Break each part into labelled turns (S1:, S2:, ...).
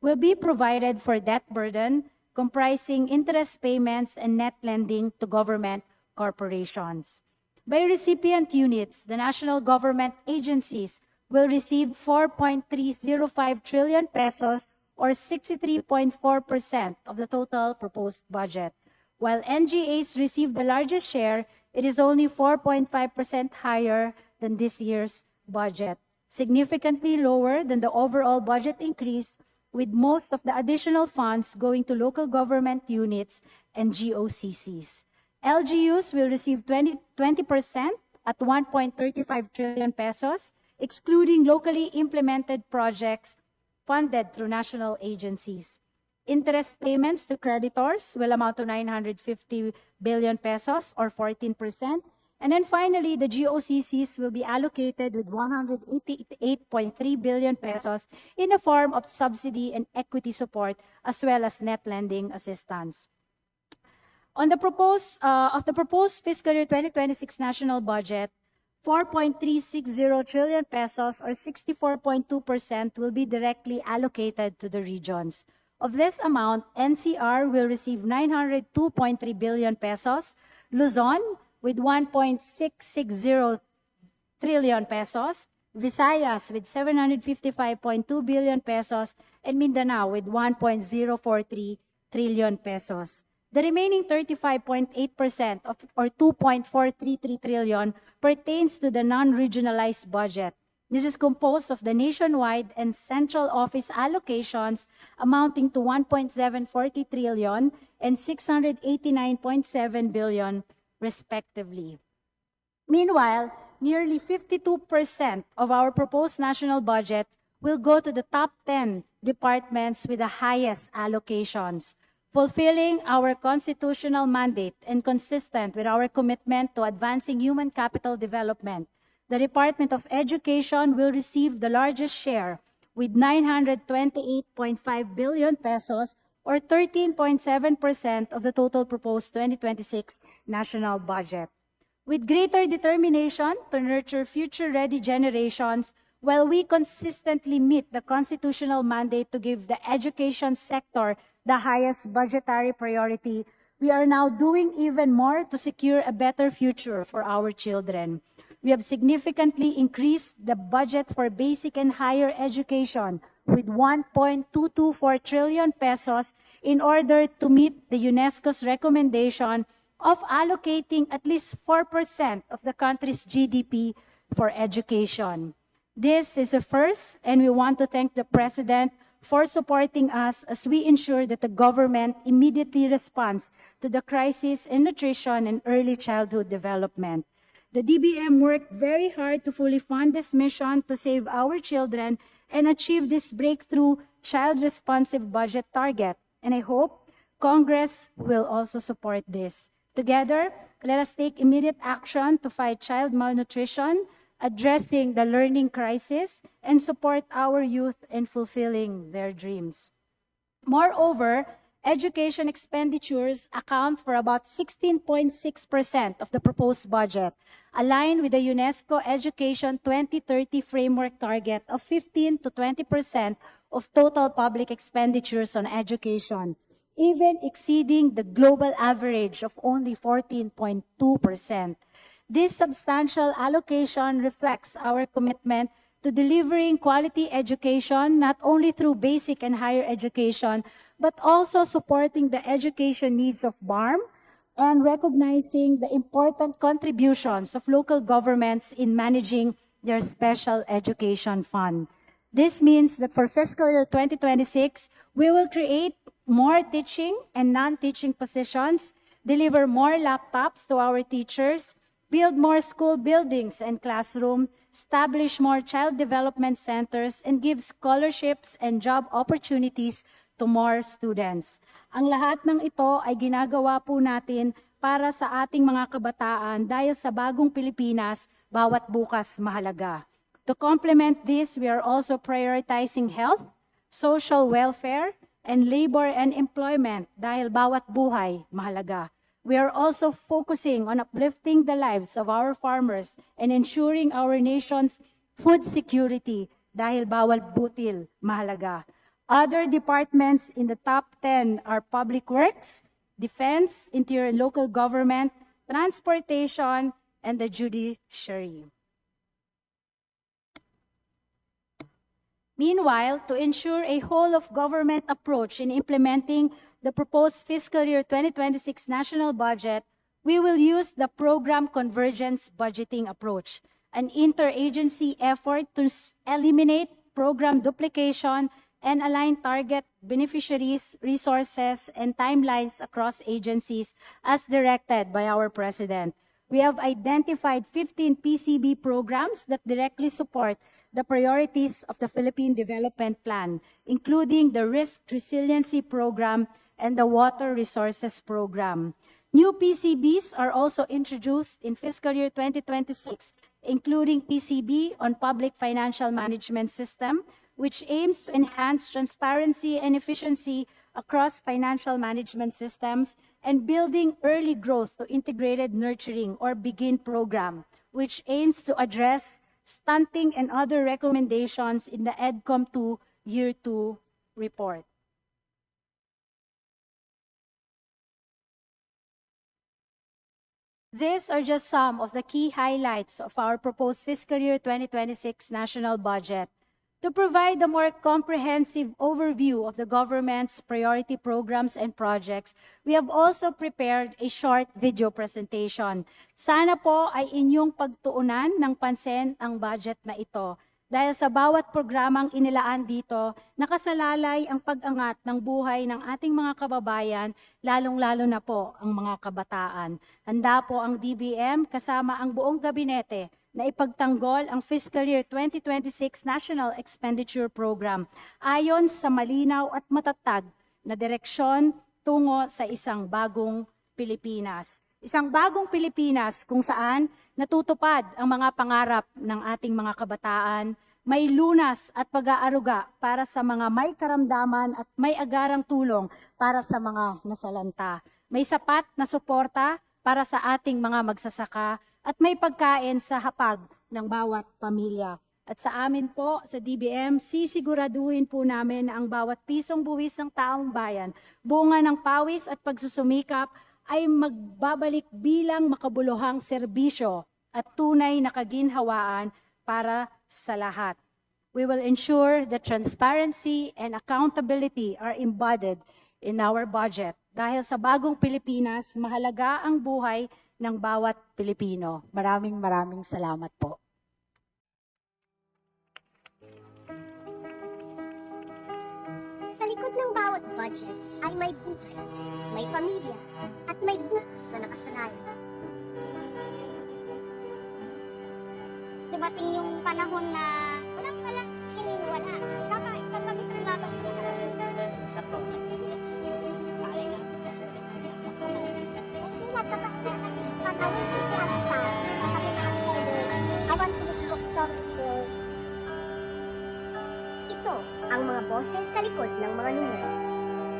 S1: will be provided for debt burden comprising interest payments and net lending to government corporations. By recipient units, the national government agencies will receive 4.305 trillion pesos or 63.4% of the total proposed budget. While NGAs receive the largest share, it is only 4.5% higher than this year's budget, significantly lower than the overall budget increase, with most of the additional funds going to local government units and GOCCs. LGUs will receive 20, 20% at 1.35 trillion pesos, excluding locally implemented projects funded through national agencies. Interest payments to creditors will amount to 950 billion pesos or 14%. And then finally, the GOCCs will be allocated with 188.3 billion pesos in the form of subsidy and equity support as well as net lending assistance. On the proposed uh, of the proposed fiscal year 2026 national budget, 4.360 trillion pesos or 64.2% will be directly allocated to the regions. Of this amount, NCR will receive 902.3 billion pesos, Luzon with 1.660 trillion pesos, Visayas with 755.2 billion pesos, and Mindanao with 1.043 trillion pesos. The remaining 35.8% of or 2.433 trillion pertains to the non-regionalized budget. This is composed of the nationwide and central office allocations amounting to 1.740 trillion and 689.7 billion respectively. Meanwhile, nearly 52% of our proposed national budget will go to the top 10 departments with the highest allocations, fulfilling our constitutional mandate and consistent with our commitment to advancing human capital development. The Department of Education will receive the largest share with 928.5 billion pesos or 13.7% of the total proposed 2026 national budget. With greater determination to nurture future-ready generations, while we consistently meet the constitutional mandate to give the education sector the highest budgetary priority, we are now doing even more to secure a better future for our children. We have significantly increased the budget for basic and higher education with 1.224 trillion pesos in order to meet the UNESCO's recommendation of allocating at least 4% of the country's GDP for education. This is a first, and we want to thank the President for supporting us as we ensure that the government immediately responds to the crisis in nutrition and early childhood development. The DBM worked very hard to fully fund this mission to save our children and achieve this breakthrough child responsive budget target. And I hope Congress will also support this. Together, let us take immediate action to fight child malnutrition, addressing the learning crisis, and support our youth in fulfilling their dreams. Moreover, education expenditures account for about 16.6% of the proposed budget, aligned with the UNESCO Education 2030 framework target of 15 to 20% of total public expenditures on education, even exceeding the global average of only 14.2%. This substantial allocation reflects our commitment to delivering quality education not only through basic and higher education, but also supporting the education needs of BARM and recognizing the important contributions of local governments in managing their special education fund. This means that for fiscal year 2026, we will create more teaching and non-teaching positions, deliver more laptops to our teachers, build more school buildings and classrooms, establish more child development centers, and give scholarships and job opportunities to more students. Ang lahat ng ito ay ginagawa po natin para sa ating mga kabataan dahil sa bagong Pilipinas, bawat bukas mahalaga. To complement this, we are also prioritizing health, social welfare, and labor and employment dahil bawat buhay mahalaga. We are also focusing on uplifting the lives of our farmers and ensuring our nation's food security dahil bawal butil mahalaga. Other departments in the top 10 are Public Works, Defense, Interior and Local Government, Transportation, and the Judiciary. Meanwhile, to ensure a whole of government approach in implementing the proposed fiscal year 2026 national budget, we will use the program convergence budgeting approach, an interagency effort to eliminate program duplication and align target beneficiaries, resources, and timelines across agencies as directed by our president. We have identified 15 PCB programs that directly support the priorities of the Philippine Development Plan, including the Risk Resiliency Program and the Water Resources Program. New PCBs are also introduced in fiscal year 2026, including PCB on Public Financial Management System, which aims to enhance transparency and efficiency across financial management systems and building early growth to integrated nurturing or begin program, which aims to address stunting and other recommendations in the EDCOM 2 Year 2 report. These are just some of the key highlights of our proposed fiscal year 2026 national budget. To provide a more comprehensive overview of the government's priority programs and projects, we have also prepared a short video presentation. Sana po ay inyong pagtuunan ng pansin ang budget na ito dahil sa bawat programang inilaan dito, nakasalalay ang pag-angat ng buhay ng ating mga kababayan, lalong-lalo na po ang mga kabataan. Handa po ang DBM kasama ang buong gabinete na ipagtanggol ang fiscal year 2026 National Expenditure Program ayon sa malinaw at matatag na direksyon tungo sa isang bagong Pilipinas. Isang bagong Pilipinas kung saan natutupad ang mga pangarap ng ating mga kabataan, may lunas at pag-aaruga para sa mga may karamdaman at may agarang tulong para sa mga nasalanta. May sapat na suporta para sa ating mga magsasaka at may pagkain sa hapag ng bawat pamilya. At sa amin po, sa DBM, sisiguraduhin po namin na ang bawat pisong buwis ng taong bayan, bunga ng pawis at pagsusumikap ay magbabalik bilang makabuluhang serbisyo at tunay na kaginhawaan para sa lahat. We will ensure that transparency and accountability are embodied in our budget. Dahil sa bagong Pilipinas, mahalaga ang buhay ng bawat Pilipino. Maraming maraming salamat po.
S2: Sa likod ng bawat budget ay may buhay, may pamilya, at may bukas na nakasalalay. Dumating yung panahon na walang wala, as in wala. Kakain ka kami sa laban sa
S3: sa po Alay na kasi
S2: Hindi na kapakyahan yung Ito ang mga boses sa likod ng mga numero.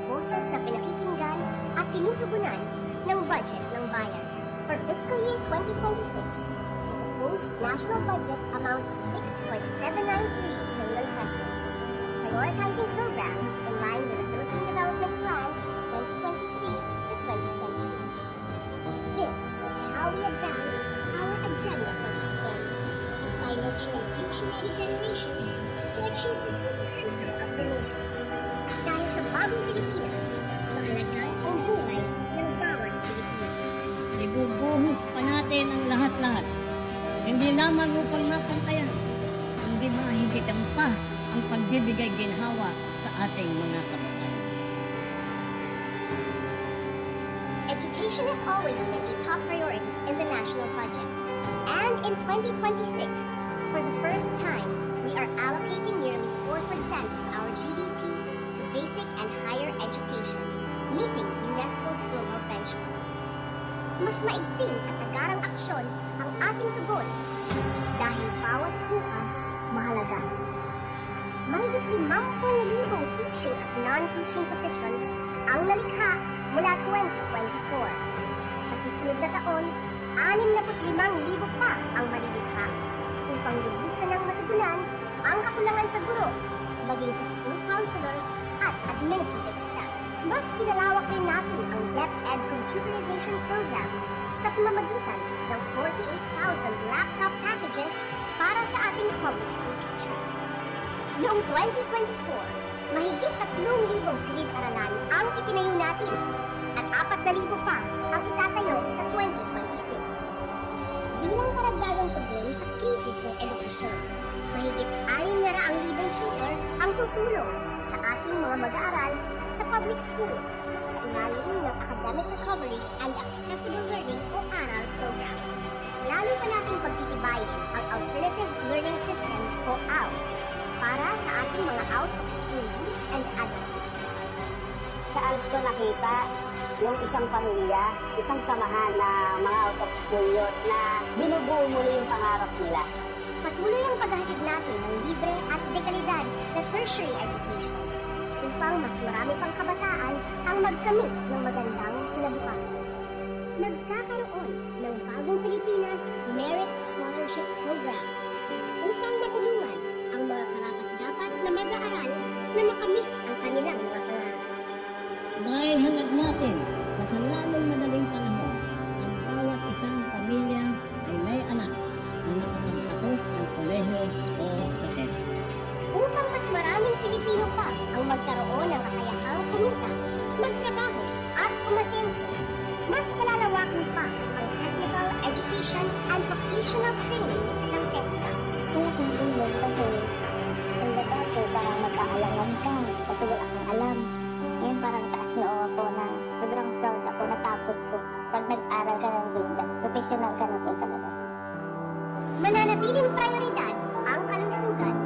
S2: Boses na pinakikinggan at tinutugunan ng budget ng bayan. For fiscal year 2026, the proposed national budget amounts to 6.793 billion pesos. Prioritizing programs in line generations to achieve the full potential of the nation. Dahil sa bagong Pilipinas, mahalaga ang buhay ng bawat Pilipino.
S3: ibubuhos pa natin ang lahat-lahat. Hindi lamang upang mapantayan, hindi mahigitan pa ang pagbibigay ginhawa sa ating mga kababayan.
S2: Education has always been a top priority in the national budget. And in 2026, for the first time, we are allocating nearly 4% of our GDP to basic and higher education, meeting UNESCO's global benchmark. Mas maigting at agarang aksyon ang ating tugon dahil bawat bukas mahalaga. Mahigit 50,000 teaching at non-teaching positions ang nalikha mula 2024. Sa susunod na taon, 65,000 pa ang malilikha upang lubusan ng matugunan ang kakulangan sa guro, maging sa school counselors administrative staff. Mas pinalawak din natin ang DepEd computerization program sa pamamagitan ng 48,000 laptop packages para sa ating public school teachers. Noong 2024, mahigit 3,000 silid-aralan ang itinayo natin at 4,000 pa ang itatayo sa 2026. Bilang karagdagang tugon sa krisis ng edukasyon, mahigit 6,000 tutor ang tutulong sa ating mga mag-aaral sa public schools sa ilalim ng Academic Recovery and Accessible Learning o ARAL program. Lalo pa natin pagtitibayin ang Alternative Learning System o ALS para sa ating mga out-of-school youth and adults.
S4: Sa ALS ko nakita yung isang pamilya, isang samahan na mga out of school youth na binubuo muli yung pangarap nila.
S2: Patuloy ang paghahatid natin ng libre at dekalidad na tertiary education upang mas marami pang kabataan ang magkamit ng magandang kinabukasan. Nagkakaroon ng Bagong Pilipinas Merit Scholarship Program upang matulungan ang mga karapat-dapat na mag-aaral na makamit
S4: kasi wala kang alam. Ngayon parang taas na ako na sobrang proud ako natapos ko. Pag nag-aral ka ng wisdom, professional ka na po talaga.
S2: Mananatiling prioridad ang kalusugan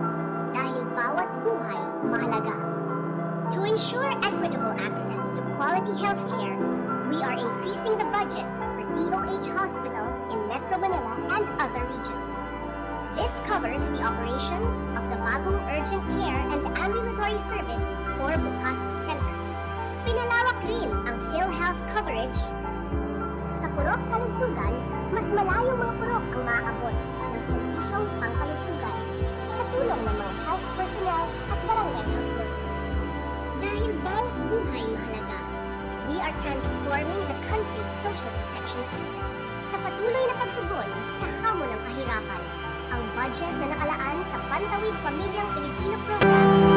S2: dahil bawat buhay mahalaga. To ensure equitable access to quality healthcare, we are increasing the budget for DOH hospitals in Metro Manila and other regions. This covers the operations of the Bagong Urgent Care and Ambulatory Service or BUCAS centers. Pinalawak rin ang PhilHealth coverage sa Purok Kalusugan, mas malayong mga purok ang maaabot ng serbisyong pangkalusugan sa tulong ng mga health personnel at barangay health workers. Dahil bawat buhay mahalaga, we are transforming the country's social protection system. Sa patuloy na pagtugon sa hamon ng kahirapan, ang budget na nakalaan sa Pantawid Pamilyang Pilipino Program